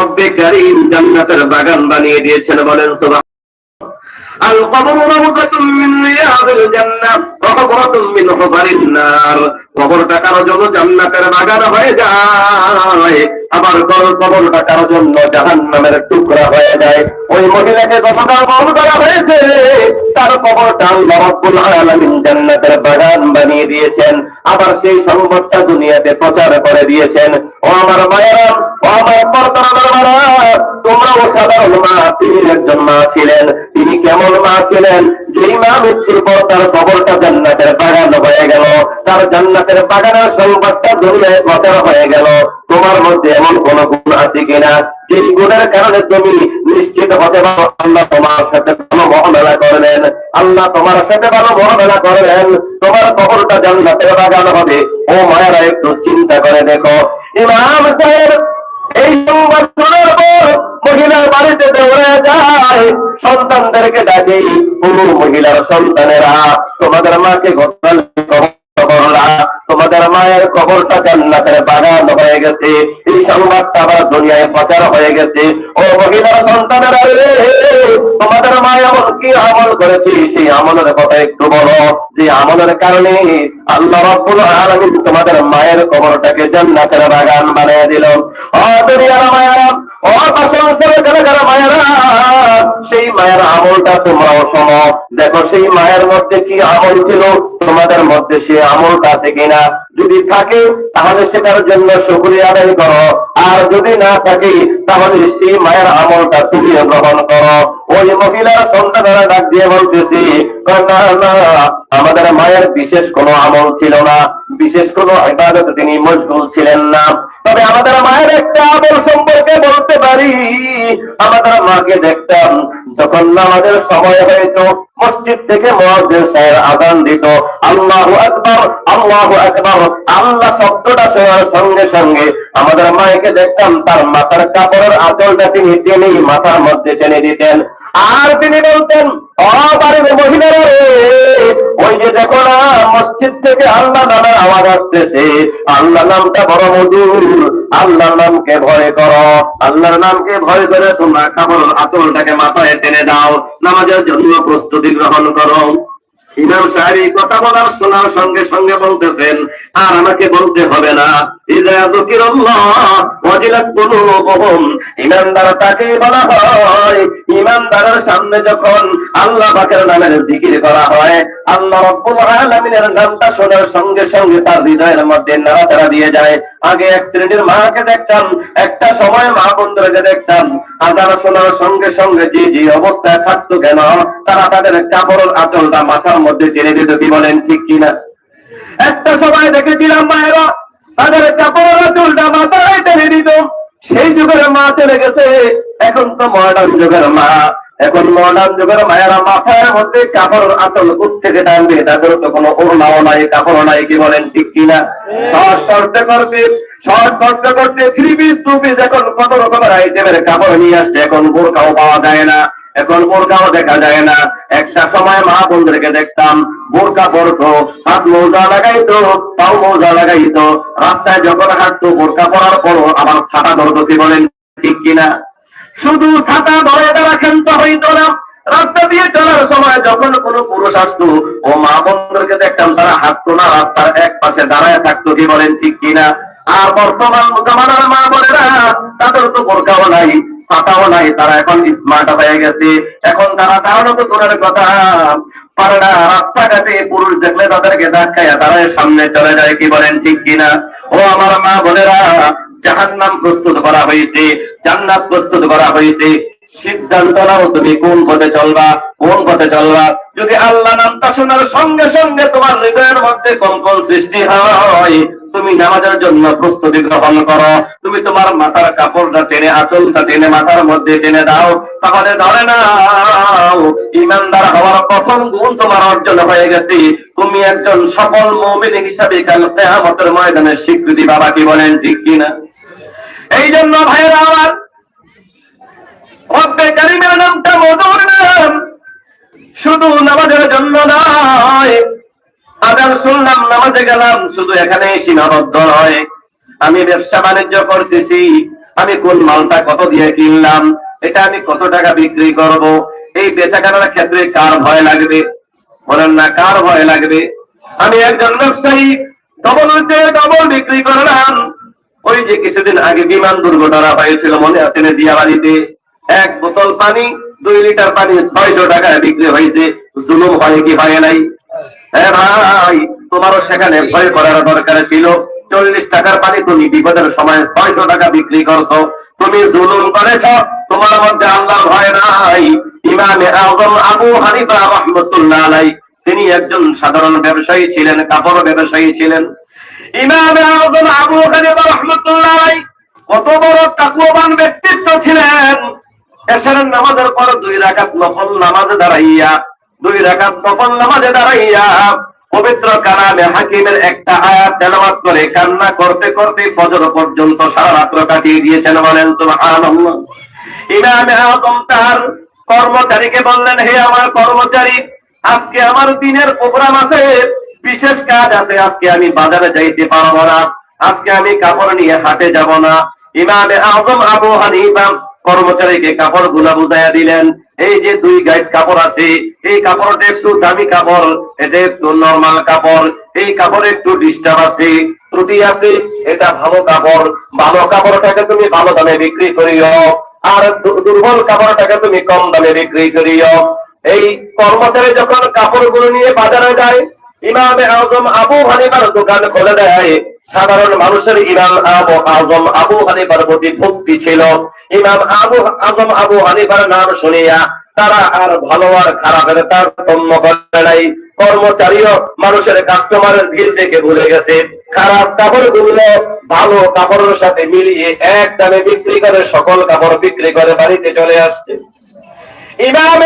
রব্বে কারীম জান্নাতের বাগান বানিয়ে দিয়েছেন বলেন সুবহান আল কবরু রাউদাতুম মিন রিয়াদিল জান্নাহ। কবরটা কারও জন্য জান্নাতের বাগান হয়ে যায়। আবার কবরটা কারও জন্য জাহান্নামের টুকরা হয়ে যায়। ওই মহিলাকে যতটা কবর করা হয়েছে, তার কবরটা আল্লাহ রব্বুল জান্নাতের বাগান বানিয়ে দিয়েছেন। আবার সেই সংবাদটা দুনিয়াতে প্রচার করে দিয়েছেন। ও আমার মায়েরা, ও আমার পর্দার মারা সাধারণ মা তিনি একজন মা ছিলেন। তিনি কেমন মা ছিলেন? যেই মা মৃত্যুর পর তার কবরটা জান্নাতের বাগান হয়ে গেল। তার জান্নাতের বাগানের সংবাদটা দুনিয়ায় প্রচার হয়ে গেল। তোমার মধ্যে এমন কোন গুণ আছে কিনা? যে গুণের কারণে তুমি নিশ্চিত হতে পারো আল্লাহ তোমার সাথে ভালো মহামেলা করবেন। আল্লাহ তোমার সাথে ভালো মহামেলা করবেন। তোমার কবরটা জান্নাতের বাগান হবে। ও মায়েরা, একটু চিন্তা করে দেখো। ইমাম সাহেব, এই সংবাদ শোনার পর মহিলার বাড়িতে দৌড়ে যায়। সন্তানদেরকে ডাকে কোন মহিলার সন্তানেরা তোমাদের মাকে ঘটনা করলা তোমাদের মায়ের কবরটা জান্নাতের বাগান হয়ে গেছে। এই সংবাদটা আবার দুনিয়ায় প্রচার হয়ে গেছে। ও মহিলার সন্তানেরা তোমাদের মা এমন কি আমল করেছে? সেই আমলের কথা একটু বলো। যে আমলের কারণে আল্লাহ রাব্বুল আলামিন তোমাদের মায়ের কবরটাকে জান্নাতের বাগান বানিয়ে দিল। ও দুনিয়ার মায়েরা, ও প্রশংসার যারা যারা মায়েরা, সেই মায়ের আমলটা তোমরাও শোনো। দেখো, সেই মায়ের মধ্যে কি আমল ছিল? তোমাদের মধ্যে সে আমলটা আছে কিনা? যদি থাকে, তাহলে সেটার জন্য শুক্রিয়া আদায় করো। আর যদি না থাকে, তাহলে সেই মায়ের আমলটা তুমি গ্রহণ করো। ওই মহিলার সন্তানেরা ডাক দিয়ে বলতেছি আমাদের মায়ের বিশেষ কোনো আমল ছিল না। বিশেষ কোনো ইবাদত তিনি মশগুল ছিলেন না। তবে আমাদের মায়ের একটা আমল সম্পর্কে বলতে পারি। আমাদের মাকে দেখতাম যখন নামাজের সময় হয়তো, মসজিদ থেকে মহাজের সাহেব আদান দিত, আল্লাহ আকবর আল্লাহ আকবর। আল্লাহ শব্দটা শোনার সঙ্গে সঙ্গে আমাদের মায়েকে দেখতাম তার মাথার কাপড়ের আঁচলটা তিনি টেনেই মাথার মধ্যে টেনে দিতেন। আর তিনি বলতেন মহিলারা রে, ওই যে দেখো না, মসজিদ থেকে আল্লাহ নামের আওয়াজ আসতেছে। আল্লাহ নামটা বড় আল্লাহর নামকে ভয় করো। আল্লাহর নামকে ভয় করে তোমরা মাথায় টেনে দাও। নামাজের জন্য প্রস্তুতি গ্রহণ করো। ইমাম সাহেব কথা বলার শোনার সঙ্গে সঙ্গে বলতেছেন, আর আমাকে বলতে হবে না। একটা সময় মা বন্ধুরাকে দেখতাম। আজান শোনার সঙ্গে সঙ্গে যে যে অবস্থায় থাকতো কেন, তারা তাদের কাপড়ের আচলটা মাথার মধ্যে টেনে দিত। কি বলেন, ঠিক কিনা? একটা সময় দেখেছিলাম মায়েরা তাদের কাপড়ের আঁচলটা মাথায় টেনে দিত। সেই যুগের মা চলে গেছে। এখন তো মডার্ন যুগের মা। এখন মডার্ন যুগের মায়েরা মাথার মধ্যে কাপড় আঁচল থেকে টানবে তাদের তো কোনো ওড়নাও নাই কাপড় নাই, কি বলেন, ঠিক কিনা শর্ট করতে করতে শর্ট করতে করতে থ্রি পিস, টু পিস, এখন কত রকমের আইটেমের কাপড় নিয়ে আসছে, এখন বোরকাও পাওয়া যায় না। এখন বোরকাও দেখা যায় না। একটা সময় মা বোনদেরকে দেখতাম, বোরকা পরতো, হাত মৌজা লাগাইতো, পাও মৌজা লাগাইতো। রাস্তায় যখন হাঁটতো, বোরকা পরার পরও আবার ছাতা ধরতো, কি বলেন, ঠিক কিনা? শুধু ছাতা ধরে তারা ক্ষান্ত হইত না। রাস্তা দিয়ে চলার সময় যখন কোন পুরুষ আসতো, ও মা বন্ধুদেরকে দেখতাম, তারা হাঁটতো না, রাস্তার এক পাশে দাঁড়ায় থাকতো, কি বলেন, ঠিক কিনা? আর বর্তমান জামানার মা বোনেরা, তাদের তো বোরকাও নাই। ছাতাও নাই, তারা এখন স্মার্ট হয়ে গেছে। এখন তারা দাঁড়ানো তো দূরের কথা। রাস্তাঘাটে পুরুষ দেখলে তাদেরকে তারা সামনে চলে যায়, কি বলেন, ঠিক কিনা? ও আমার মা বোনেরা প্রস্তুত করা হয়েছে, জান্নাত প্রস্তুত করা হয়েছে। সিদ্ধান্ত নাও তুমি কোন পথে চলবা, কোন পথে চলবা। যদি আল্লাহ নামটা শোনার সঙ্গে সঙ্গে তোমার হৃদয়ের মধ্যে কম্পন সৃষ্টি হয় তুমি নামাজের জন্য প্রস্তুতি গ্রহণ করো। তুমি তোমার মাথার কাপড়টা টেনে আঁচলটা টেনে মাথার মধ্যে টেনে দাও। তাহলে ধরে না ইমানদার হওয়ার প্রথম গুণ তোমার অর্জন হয়ে গেছে। তুমি একজন সফল মৌমিন হিসাবে কাল কেয়ামতের ময়দানের স্বীকৃতি বাবা কি বলেন ঠিক কিনা? এই জন্য ভাইয়েরা আমার, রব্বে কারিমের নামটা মধুর নাম। শুধু নামাজের জন্য নয় আদান শুনলাম, নামাজে গেলাম, শুধু এখানে সীমাবদ্ধ নয় আমি ব্যবসা বাণিজ্য করতেছি, আমি কোন মালটা কত দিয়ে কিনলাম, এটা আমি কত টাকা বিক্রি করব, এই বেচাকেনার ক্ষেত্রে কার ভয় লাগবে? বলেন না, কার ভয় লাগবে? আমি একজন ব্যবসায়ী ডবল হচ্ছে ডবল বিক্রি করলাম। ওই যে কিছুদিন আগে বিমান দুর্ঘটনা হয়েছিল, মনে আছে না দিয়াবাড়িতে এক বোতল পানি, দুই লিটার পানি, ছয়শো টাকায় বিক্রি হয়েছে। জুলুম হয় কি হয় নাই? তোমারও সেখানে ভয় করার দরকার ছিল। চল্লিশ টাকার পানি তুমি বিপদের সময় ছয়শো টাকা বিক্রি করছ। তুমি জুলুম করেছ, তোমার মধ্যে আল্লাহ ভয় নাই। ইমামে আজম আবু হানিফা রহমতুল্লাহ আলাই, তিনি একজন সাধারণ ব্যবসায়ী ছিলেন, কাপড় ব্যবসায়ী ছিলেন। ইমামে আজম আবু হানিফা রহমতুল্লাহ আলাই, কত বড় তাকুয়াবান ব্যক্তিত্ব ছিলেন। এসারের নামাজের পর দুই রাকাত নফল নামাজে দাঁড়াইয়া দুই রাকাত নফল নামাজে দাঁড়াইয়া পবিত্র কালামে হাকিমের একটা আয়াত তেলাওয়াত করে কান্না করতে করতে ফজর পর্যন্ত সারা রাত্র কাটিয়ে দিয়েছেন বলেন ইমামে আজম তার কর্মচারীকে বললেন, হে আমার কর্মচারী, আজকে আমার দিনের প্রোগ্রাম আছে, বিশেষ কাজ আছে, আজকে আমি বাজারে যাইতে পারব না, আজকে আমি কাপড় নিয়ে হাটে যাব না। ইমামে আজম আবু হানিফা কর্মচারীকে কাপড়গুলা বুঝাইয়া দিলেন এই যে দুই গাইড কাপড় আছে, এই কাপড়টা একটু দামি কাপড়, এটা একটু নর্মাল কাপড়, এই কাপড়ে একটু ডিস্টার্ব আছে, ত্রুটি আছে, এটা ভালো কাপড়, ভালো কাপড়টাকে তুমি ভালো দামে বিক্রি করিও, আর দুর্বল কাপড়টাকে তুমি কম দামে বিক্রি করিও। এই কর্মচারী যখন কাপড়গুলো নিয়ে বাজারে যায়, ইমামে আজম আবু হানিফার দোকান খুলে দেয় সাধারণ মানুষের ইমাম আবু আজম আবু হানিফার প্রতি ভক্তি ছিল। ইমাম আবু আজম আবু হানিফার নাম শুনিয়া তারা আর ভালো আর খারাপের তারতম্য করে নাই। কর্মচারীও মানুষের কাস্টমারের ভিড় দেখে ভুলে গেছে। খারাপ কাপড়গুলো ভালো কাপড়ের সাথে মিলিয়ে এক দামে বিক্রি করে সকল কাপড় বিক্রি করে বাড়িতে চলে আসছে। ইমাম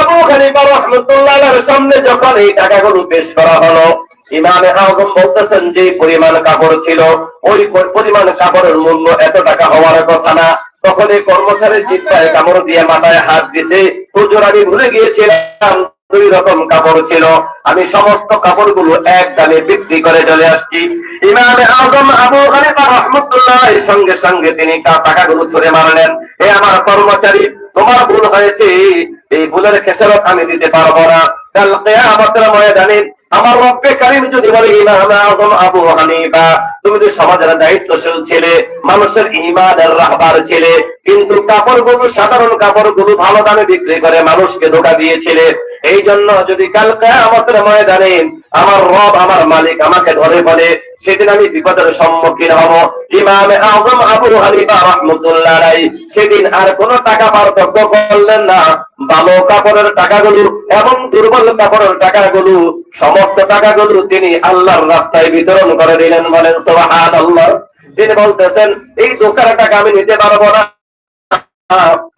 আবু হানিফা রহমতুল্লাহ সামনে যখন এই টাকাগুলো পেশ করা হলো ইমামে আজম বলতেছেন যে পরিমাণ কাপড় ছিল, ওই পরিমাণ কাপড়ের মূল্য এত টাকা হওয়ার কথা না। তখন এই কর্মচারী চিৎকায় কামড় দিয়ে মাথায় হাত দিছে। হুজুর, আমি ভুলে গিয়েছিলাম, দুই রকম কাপড় ছিল। আমি সমস্ত কাপড়গুলো এক দামে বিক্রি করে চলে আসছি। ইমামে আজম আবু হানিফা রহমতুল্লাহ সঙ্গে সঙ্গে তিনি টাকাগুলো ছুড়ে মারলেন। এ আমার কর্মচারী, তোমার ভুল হয়েছে। এই ভুলের খেসারত আমি দিতে পারব না। কাল কেয়ামতের ময়দানে আমার রব্বে কারিম যদি বলে, ইমাম আজম আবু হানিফা, তুমি তো সমাজের দায়িত্বশীল ছেলে, মানুষের ইমানের রাহবার ছেলে, কিন্তু কাপড়গুলো, সাধারণ কাপড়গুলো ভালো দামে বিক্রি করে মানুষকে ধোকা দিয়েছিলে এই জন্য যদি কালকে আমাদের ময়দানে আমার রব, আমার মালিক আমাকে ধরে বলে সেদিন আমি বিপদের সম্মুখীন হব। ইমামে আজম আবু হানিফা রহমতুল্লাহ আলাই সেদিন আর কোন টাকা পার্থক্য করলেন না। ভালো কাপড়ের টাকাগুলো এবং দুর্বল কাপড়ের টাকাগুলো, সমস্ত টাকাগুলো তিনি আল্লাহর রাস্তায় বিতরণ করে দিলেন বলেন সোহান আল্লাহ তিনি বলতেছেন, এই দোকানের টাকা আমি নিতে পারব না।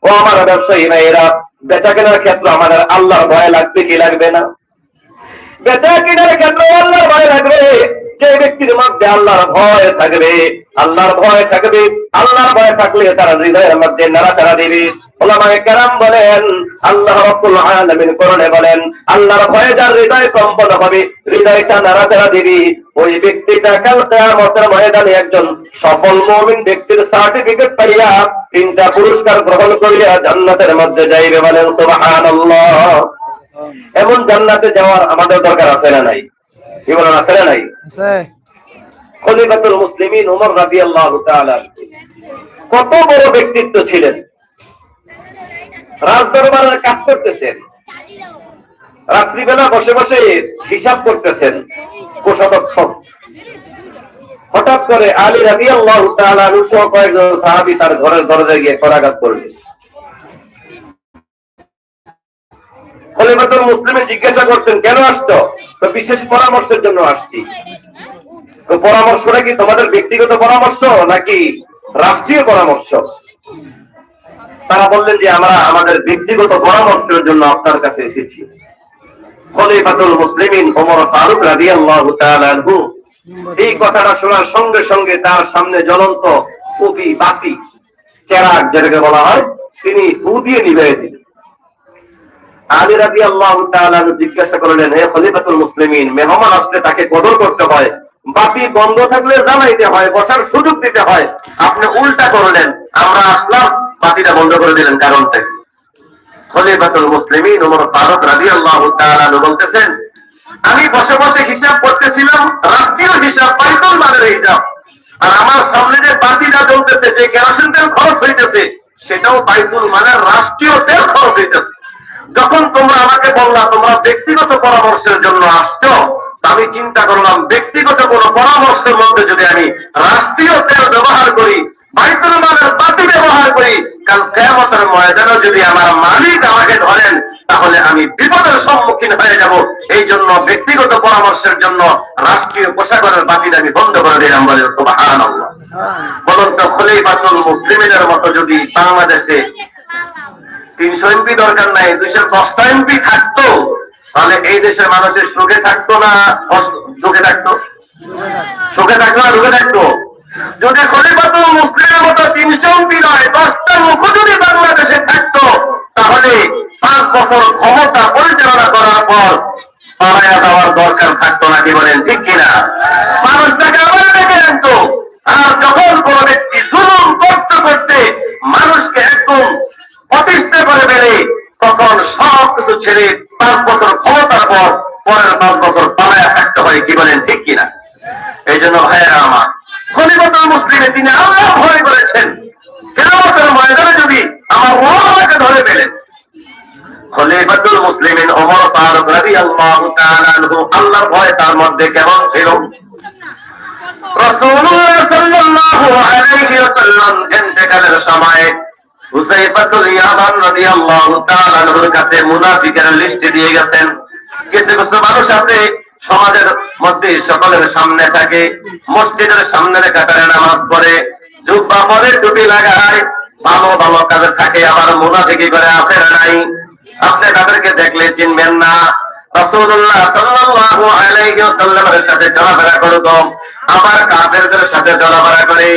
ও আমার ব্যবসায়ী ভাইয়েরা, বেচা কেনার ক্ষেত্রে আমাদের আল্লাহর ভয় লাগবে কি লাগবে না? বেচা কেনার ক্ষেত্রে আল্লাহর ভয় লাগবে। যে ব্যক্তির মধ্যে আল্লাহর ভয় থাকবে, আল্লাহর ভয় থাকবে, আল্লাহর ভয় থাকলে তারা হৃদয়ের মধ্যে নাড়াচাড়া দিবে। ওলামায়ে কেরাম বলেন, আল্লাহ রাব্বুল আলামিন কোরআনে বলেন, আল্লাহর ভয়ে যার হৃদয় কম্পন হবে, হৃদয়টা নাড়াচাড়া দিবি। ওই ব্যক্তিটা কাল কিয়ামতের ময়দানে একজন সফল মুমিন ব্যক্তির সার্টিফিকেট পাইয়া তিনটা পুরস্কার গ্রহণ করিয়া জান্নাতের মধ্যে যাইবে বলেন, সুবহানাল্লাহ। এমন জান্নাতে যাওয়ার আমাদের দরকার আছে না নাই? নাই। খলিফাতুল মুসলিমিন রাদিয়াল্লাহু তাআলা কত বড় ব্যক্তিত্ব ছিলেন। রাজদরবারের কাজ করতেছেন। রাত্রিবেলা বসে বসে হিসাব করতেছেন। কোষাধ্যক্ষ। হঠাৎ করে আলী রাদিয়াল্লাহু তাআলা সহ কয়েকজন সাহাবী তার ঘরের দরজায় গিয়ে করাঘাত করলেন। খলিফাতুল মুসলিমে জিজ্ঞাসা করছেন, কেন আসছো? তো বিশেষ পরামর্শের জন্য আসছি। তো পরামর্শটা কি তোমাদের ব্যক্তিগত পরামর্শ নাকি রাষ্ট্রীয় পরামর্শ? তারা বললেন যে, আমরা আমাদের ব্যক্তিগত পরামর্শের জন্য আপনার কাছে এসেছি। খলিফাতুল মুসলিমিন ওমর ফারুক তাআলা আনহু এই কথাটা শোনার সঙ্গে সঙ্গে তার সামনে জ্বলন্ত কপি বাতি চেরাগ যেটাকে বলা হয়, তিনি ফু দিয়ে নিভে দিলেন আলী রাজি আল্লাহ জিজ্ঞাসা করলেন, হে খলিফাতুল মুসলিমিন, মেহমান আসলে তাকে কদর করতে হয়? বাতি বন্ধ থাকলে জ্বালাইতে হয়, বসার সুযোগ দিতে হয়। আপনি উল্টা করলেন, আমরা আসলাম বন্ধ করে দিলেন? খলিফাতুল মুসলিমিন ওমর ফারুক রাদিয়াল্লাহু তাআলা বলতেছেন, আমি বসে বসে হিসাব করতেছিলাম, রাষ্ট্রীয় হিসাব বাইতুল মালের হিসাব। আর আমার সামনে যে বাতিটা জ্বলতেছে, যে কেরোসিন তেল খরচ হইতেছে, সেটাও বাইতুল মালের রাষ্ট্রীয় তেল খরচ হইতেছে। যখন তোমরা আমাকে বললা, তোমরা ব্যক্তিগত পরামর্শের জন্য আসছো আমি চিন্তা করলাম, ব্যক্তিগত কোন পরামর্শের মধ্যে যদি আমি রাষ্ট্রীয় তেল ব্যবহার করি, বাইতুল মালের বাতি ব্যবহার করি, কাল কেমতের ময়দানে যদি আমার মালিক আমাকে ধরেন, তাহলে আমি বিপদের সম্মুখীন হয়ে যাব। এই জন্য ব্যক্তিগত পরামর্শের জন্য রাষ্ট্রীয় পোশাকের বাতিটা আমি বন্ধ করে দিলাম বলে বলুন তো, খলিফাতুল মুসলিমের মতো যদি বাংলাদেশে তিনশো এমপি দরকার নাই, দুইশো দশটা এমপি থাকতো। তাহলে এই দেশের মানুষের সুখে থাকতো না সুখে থাকতো? সুখে থাকতো না ঢুকে থাকতো? যদি খলিফাতুল মুসলিমের মতো তিনশো এমপি নয়, দশটা মুখ যদি বাংলাদেশে থাকতো, তাহলে পাঁচ বছর ক্ষমতা পরিচালনা করার পর পালায়া যাওয়ার দরকার থাকতো না কি বলেন ঠিক কিনা মানুষ তাকে আবার ডেকে আনতো আর যখন কোন ব্যক্তি জুলুম করতে করতে মানুষকে একদম প্রতিষ্ঠা করে বেড়ে তখন সব কিছু ছেড়ে পাঁচ বছর ক্ষমতার পর পরের পাঁচ বছর পালায়া থাকতে হয় কি বলেন ঠিক কিনা? এই জন্য ভাইয়েরা আমার, খলিফাতুল মুসলিমে তিনি আল্লাহ ভয় করেছেন। কেরামতের ময়দানে যদি আমার ওমর ধরে পেলেন খলিফাতুল মুসলিমিন ওমর ফারুক রাদিয়াল্লাহু তাআলা আনহু আল্লাহর ভয় তার মধ্যে কেমন ছিল? রাসূলুল্লাহ সাল্লাল্লাহু আলাইহি ওয়াসাল্লাম ইন্তেকালের সময় হুসাইফাতুল সমাজের মধ্যে সকলের সামনে থাকে, মসজিদের সামনে কাতারে নামাজ পড়ে, জুব্বা পরে টুপি লাগায়, ভালো ভালো কাজে থাকে, আবার মুনাফিকি করে আছে নাই? আপনি তাদেরকে দেখলে চিনবেন না। রাসূলুল্লাহ সাল্লাল্লাহু আলাইহি ওয়াসাল্লামের সাথে চলাফেরা করত আবার কাফেরদের সাথে চলাফেরা করে।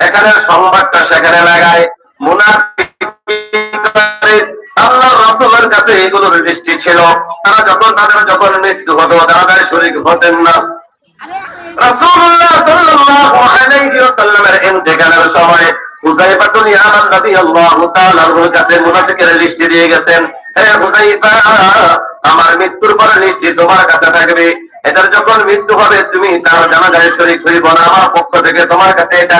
এখানে সংবাদটা সেখানে লাগায়। মুনাফিকি আমার মৃত্যুর পরে লিস্টটি তোমার কাছে থাকবে। এটার যখন মৃত্যু হবে, তুমি তার জানাজায় শরীর হইব না। আমার পক্ষ থেকে তোমার কাছে এটা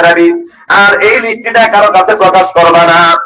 আর এই লিস্টটা কারও কাছে প্রকাশ করবা না।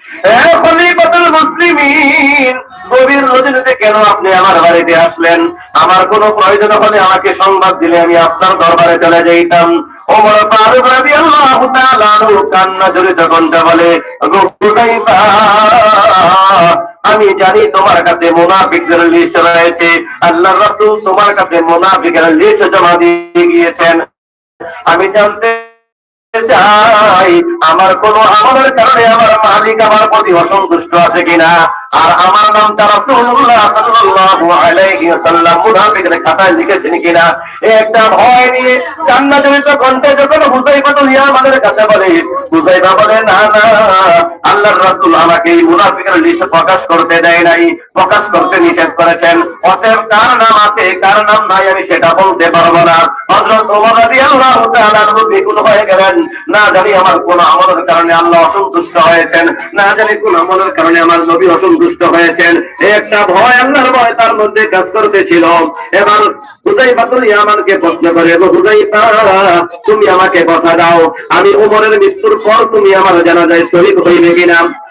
আমি জানি তোমার কাছে মুনাফিকদের লিস্ট রয়েছে। আল্লাহ রাসূল তোমার কাছে মুনাফিকের লিস্ট জমা দিয়ে গিয়েছেন। আমি জানতে চাই। আমার কোন আমলের কারণে আমার মালিক আমার প্রতি অসন্তুষ্ট আছে কিনা? আর আমার প্রকাশ করতে দেয় নাই, প্রকাশ করতে নিষেধ করেছেন। অতএব কার নাম আছে, কার নাম নাই আমি সেটা বলতে পারব না। বিকুল হয়ে গেলেন। না জানি আমার কোন আমলের কারণে আল্লাহ অসন্তুষ্ট হয়েছেন, না জানি কোন আমলের কারণে আমার নবী অসন্তুষ্ট হয়েছেন। একটা ভয় আল্লাহর ভয় তার মধ্যে কাজ করতেছিল। এবার ইয়ামানকে প্রশ্ন করে, "গো তুমি আমাকে কথা দাও। আমি ওমরের মৃত্যুর পর তুমি আমার হইবে কিনা?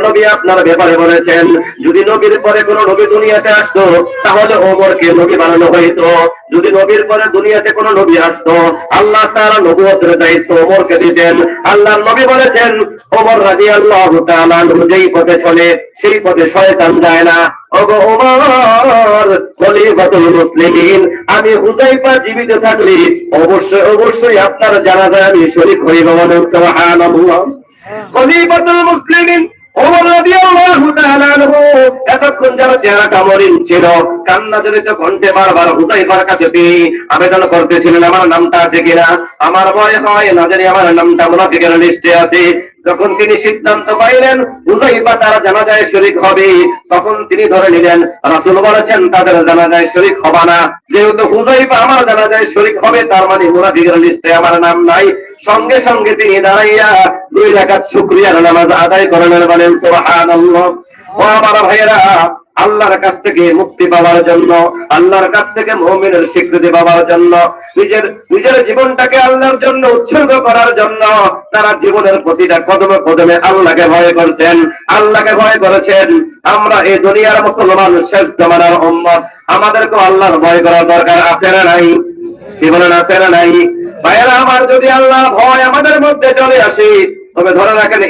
নবী আপনার ব্যাপারে বলেছেন, যদি নবীর পরে কোন নবী দুনিয়াতে আসতো, তাহলে ওমরকে নবী বানানো হইতো। যদি নবীর পরে দুনিয়াতে কোনো নবী আসতো, আল্লাহ তাআলা নবুয়তের দায়িত্ব ওমরকে দিতেন। আল্লাহ নবী বলেছেন ওমর রাজি রাদিয়াল্লাহু তাআলা যেই পথে চলে, সেই পথে শয়তান যায় না। আমি হুযায়ফা জীবিত থাকলে অবশ্যই অবশ্যই আপনার জানাজায় আমি ওমর রাদিয়াল্লাহু তাআলা আনহু, এতক্ষণ যেন চেহারাটা মরিন ছিল, কান্না কণ্ঠে বারবার কাছে তিনি আবেদন করতেছিলেন, আমার নামটা আছে কিনা? আমার ভয় হয় না জানি, আমার নামটা মুনাফিকের লিস্টে আছে। যখন তিনি সিদ্ধান্ত পাইলেন হুজাইফা তারা জানাজায় শরিক হবে, তখন তিনি ধরে নিলেন, রাসূল বলেছেন, তাদের জানাজায় শরিক হবে না। যেহেতু হুজাইফা আমার জানাজায় শরিক হবে, তার মানে মুনাফিকের লিস্টে আমার নাম নাই। সঙ্গে সঙ্গে তিনি দাঁড়াইয়া দুই রাকাত শুক্রিয়ার নামাজ আদায় করেন বলেন, সুবহানাল্লাহ। আমার ভাইয়েরা, আল্লাহর কাছ থেকে মুক্তি পাওয়ার জন্য, আল্লাহর কাছ থেকে মুমিনের স্বীকৃতি পাওয়ার জন্য নিজের নিজের জীবনটাকে আল্লাহর জন্য উৎসর্গ করার জন্য তারা জীবনের প্রতিটা কদমে কদমে আল্লাহকে ভয় করছেন, আল্লাহকে ভয় করেছেন। আমরা এই দুনিয়ার মুসলমান শেষ জমানার উম্মত। আমাদেরকে আল্লাহর ভয় করার দরকার আছে না নাই? বলেন, আছে না নাই? ভাইয়েরা, আমার যদি আল্লাহ ভয় আমাদের মধ্যে চলে আসে, তবে ধরে রাখেন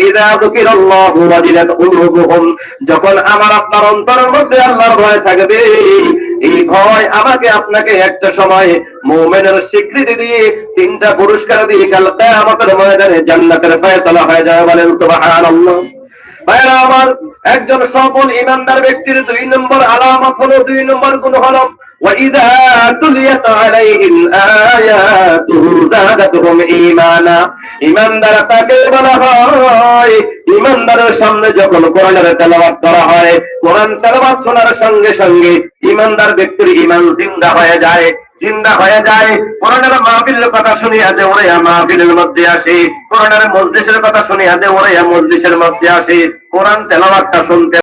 যখন আমার আপনার অন্তরের মধ্যে আল্লাহর ভয় থাকবে এই ভয় আমাকে আপনাকে একটা সময় মোমেনের স্বীকৃতি দিয়ে তিনটা পুরস্কার দিয়ে কাল আমাদের ময়দানে জান্নাতের ফয়সলা হয়ে যাবে বলেন সুবাহ ভাইরা আমার একজন সফল ইমানদার ব্যক্তির দুই নম্বর আলামত হলো, দুই নম্বর গুণ হলো وَإِذَا تُلِيَتْ عَلَيْهِمْ آيَاتُهُ زَادَتْهُمْ إِيمَانًا ইমানদার তাকে বলা হয় ইমানদারের সামনে যখন কোরআনের তেলাওয়াত করা হয় কোরআন তেলাওয়াত শোনার সঙ্গে সঙ্গে ইমানদার ব্যক্তির ইমান জিন্দা হয়ে যায় জিন্দা হয়ে যায় কোরআনের মাহফিলের কথা শুনিয়া যে ওরে মাহফিলের মধ্যে আসে কোরআনের মজলিসের কথা শুনিয়া যে ওরে মজলিসের মধ্যে আসে কোরআন তেলাওয়াতটা শুনতে